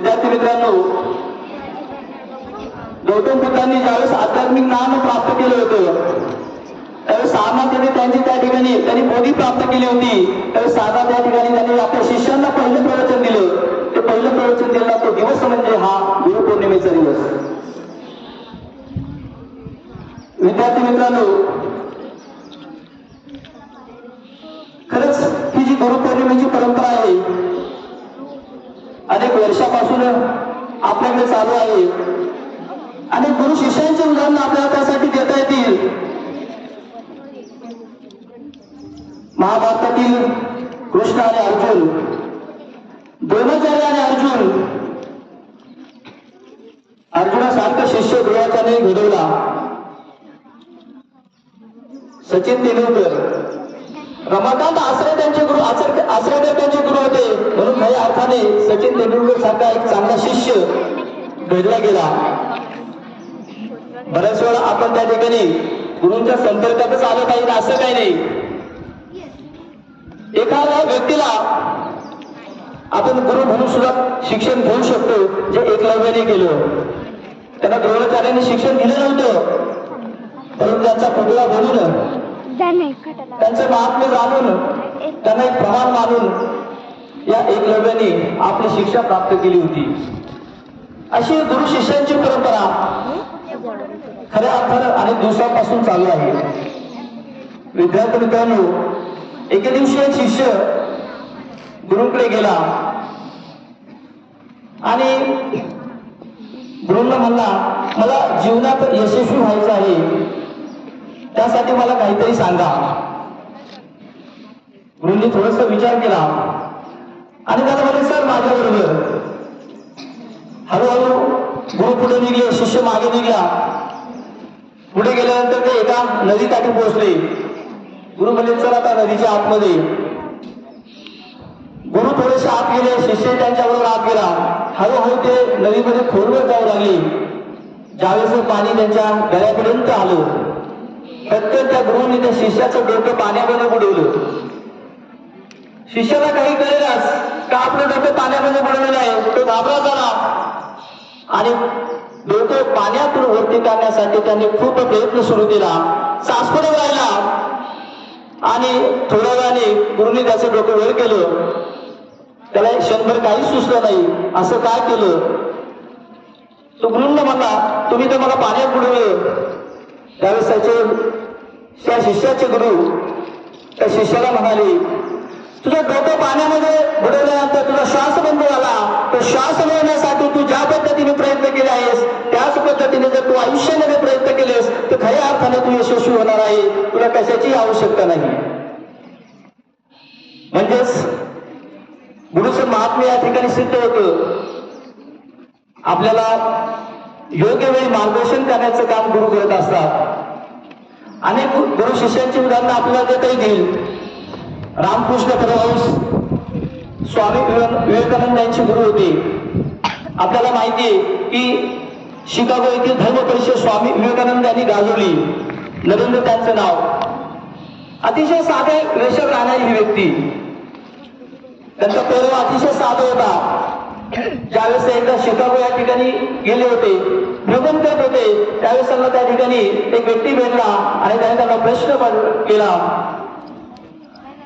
विद्यार्थी मित्रांनो गौतम बुद्धांनी ज्यावेळेस आध्यात्मिक ज्ञान प्राप्त केलं होतं त्यावेळेस सामान्यने त्यांची त्या ठिकाणी त्यांनी बोधी प्राप्त केली होती. त्यावेळेस साधा त्या ठिकाणी त्यांनी आपल्या शिष्यांना पहिलं प्रवचन दिलं. ते पहिलं प्रवचन दिलेला तो दिवस म्हणजे हा गुरुपौर्णिमेचा दिवस. विद्यार्थी मित्रांनो खरंच ही जी गुरुपौर्णिमेची परंपरा आहे अनेक वर्षापासून आपल्याकडे चालू आहे. आणि गुरु शिष्यांचे उदाहरण आपल्याला त्यासाठी देता येतील. महाभारतातील कृष्ण आणि अर्जुन द्रोणाचार्य आणि अर्जुन अर्जुनासारखं शिष्य द्रोणाचार्य घडवला. सचिन तेंडुलकर. रमाकांत आश्रय त्यांचे गुरु आचर आश्रयकर त्यांचे गुरु होते. म्हणून काही अर्थाने सचिन तेंडुलकर सारखा एक चांगला शिष्य घडला गेला. बऱ्याच वेळा आपण त्या ठिकाणी गुरूंच्या संपर्कातच आलं पाहिजे असं काही नाही. एखाद्या व्यक्तीला आपण गुरु म्हणून सुद्धा शिक्षण घेऊ शकतो जे एकलव्याने केलं. त्यांना द्रोणाचार्याने शिक्षण दिलं नव्हतं. परंतु त्यांचा पुतळा बनवून त्यांचे महात्म्य जाणून त्यांना एक प्रमाण मानून या एकलव्याने आपली शिक्षा प्राप्त केली होती. अशी गुरु शिष्यांची परंपरा खऱ्या अर्थानं अनेक दिवसापासून चालू आहे. विद्यार्थी मित्रांनो एके दिवशी एक शिष्य गुरुकडे गेला. आणि गुरुंना म्हणला मला जीवनात यशस्वी व्हायचं आहे. त्यासाठी मला काहीतरी सांगा. गुरुंनी थोडस विचार केला. आणि त्याला म्हणे सर माझ्या बरोबर हळूहळू गुरु पुढे निघले शिष्य मागे निघला. पुढे गेल्यानंतर ते एका नदीकाठी पोहोचले. गुरु म्हणजे चल आता नदीच्या आतमध्ये. गुरु थोडेसे आत गेले शिष्य त्यांच्याबरोबर आत गेला. हळूहळू ते नदीमध्ये खोलवर जाऊ लागले. ज्यावेळेस पाणी त्यांच्या गळ्यापर्यंत आलं. प्रत्येक त्या गुरुने त्या शिष्याचं डोकं पाण्यामध्ये बुडवलं. शिष्याला काही कळेलच का आपलं डोकं पाण्यामध्ये बुडवलेलं आहे? तो घाबरा झाला. आणि डोकं पाण्यातून वरती काढण्यासाठी त्यांनी खूप प्रयत्न सुरू केला. सासपुडे राहिला. आणि थोड्या वेळाने गुरुने त्याचं डोकं वर केलं. त्याला क्षणभर काही सुचलं नाही. असं काय केलं? तो गुरुंना म्हणला तुम्ही तर मला पाण्यात बुडवलं. त्यावेळेस त्याचे त्या शिष्याचे गुरु त्या शिष्याला म्हणाले तुझं डोकं पाण्यामध्ये बुडवल्यानंतर तुझा श्वास बंद झाला. तर श्वास मिळवण्यासाठी तू ज्या पद्धतीने प्रयत्न केले आहेस त्याच पद्धतीने जर तू आयुष्यामध्ये प्रयत्न केलेस तर खऱ्या अर्थाने तू यशस्वी होणार आहे. तुला कशाची आवश्यकता नाही. म्हणजेच गुरुचं महात्म्य या ठिकाणी सिद्ध होतं. आपल्याला योग्य वेळी मार्गदर्शन करण्याचं काम गुरु करत असतात. अनेक गुरु शिष्यांची उदाहरणं आपल्याला देता येतील रामकृष्ण परमहंस स्वामी विवेकानंद यांचे गुरु होते. आपल्याला माहिती आहे की शिकागो येथील धर्म परिषद स्वामी विवेकानंद यांनी गाजवली. नरेंद्र त्यांचं नाव. अतिशय साधे रेषक राहणारी ही व्यक्ती. त्यांचा पर्व अतिशय साधा होता. ज्यावेळेस ते एकदा शिकागो या ठिकाणी गेले होते भ्रमण करत होते त्यावेळेस त्यांना त्या ठिकाणी एक व्यक्ती भेटला आणि त्याने त्यांना प्रश्न केला.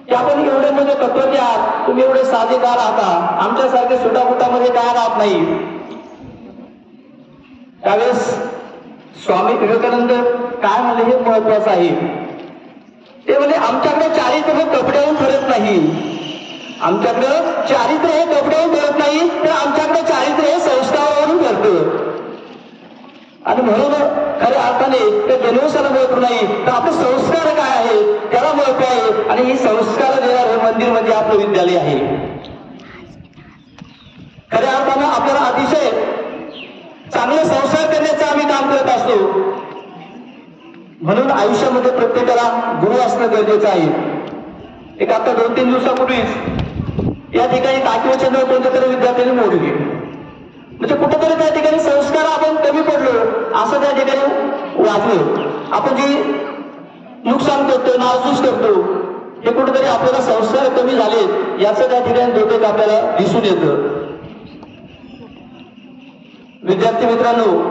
की आपण एवढे म्हणजे तत्वज्ञ आहात तुम्ही एवढे साधे का राहता? आमच्यासारखे सुटाफुटामध्ये का राहत नाही? त्यावेळेस स्वामी विवेकानंद काय म्हणले हे महत्वाचं आहे? ते म्हणजे आमच्याकडे चारित्र्य हे कपड्याहून ठरत नाही. आमच्याकडं चारित्र्य हे कपड्याहून ठरत नाही तर आमच्याकडे चारित्र्य हे संस्कारावरून ठरतं आणि म्हणून खऱ्या अर्थाने ते जन्मसाला मिळत नाही तर आपले संस्कार काय आहे त्याला मिळत आहे आणि ही संस्कार देणार हे मंदिर म्हणजे आपलं विद्यालय आहे. खऱ्या अर्थानं आपल्याला अतिशय चांगले संस्कार करण्याचं आम्ही काम करत असतो. म्हणून आयुष्यामध्ये प्रत्येकाला गुरु असणं गरजेचं आहे. एक आता दोन तीन दिवसापूर्वीच या ठिकाणी टाकीवचंद्र कोणत्या तरी विद्यार्थ्यांनी मोडली म्हणजे कुठेतरी त्या ठिकाणी संस्कार आपण कमी पडलो असं त्या ठिकाणी वाटलं आपण जे नुकसान करतो नाजूस करतो हे कुठेतरी आपल्याला संस्कार कमी झालेत याचं त्या ठिकाणी धोके आपल्याला दिसून येतं. विद्यार्थी मित्रांनो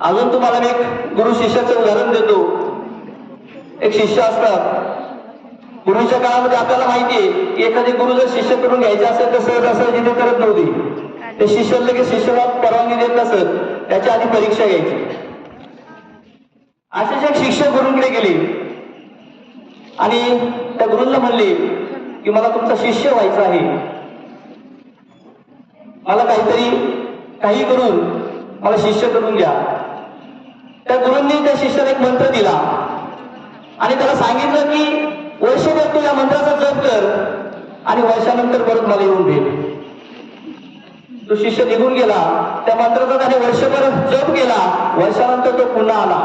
अजून तुम्हाला मी एक गुरु शिष्याचं उदाहरण देतो. एक शिष्य असतात पूर्वीच्या काळामध्ये आपल्याला माहितीये की एखादी गुरु जर शिष्य करून घ्यायचे असेल तर सहज असं तिथे करत नव्हती. ते शिष्य लगेच शिष्याला परवानगी देत नसत. त्याच्या आधी परीक्षा घ्यायची. असेच एक शिक्षक गुरुंकडे गेले आणि त्या गुरुंना म्हणले की मला तुमचा शिष्य व्हायचा आहे. मला काहीतरी काही करून मला शिष्य करून घ्या. त्या गुरुंनी त्या शिष्याला एक मंत्र दिला. आणि त्याला सांगितलं की वर्षभर तू या मंत्राचा जप कर आणि वर्षानंतर परत मला येऊन भेट. तो शिष्य निघून गेला. त्या मंत्राचा त्याने वर्षभर जप केला. वर्षानंतर तो पुन्हा आला.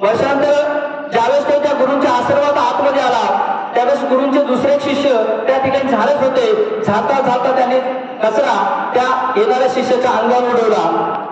वर्षानंतर ज्यावेळेस तो त्या गुरूंच्या आशीर्वाद आतमध्ये आला त्यावेळेस गुरूंचे दुसरे शिष्य त्या ठिकाणी झाडत होते. झाता झाता त्याने कचरा त्या येणाऱ्या शिष्याच्या अंगावर उडवला.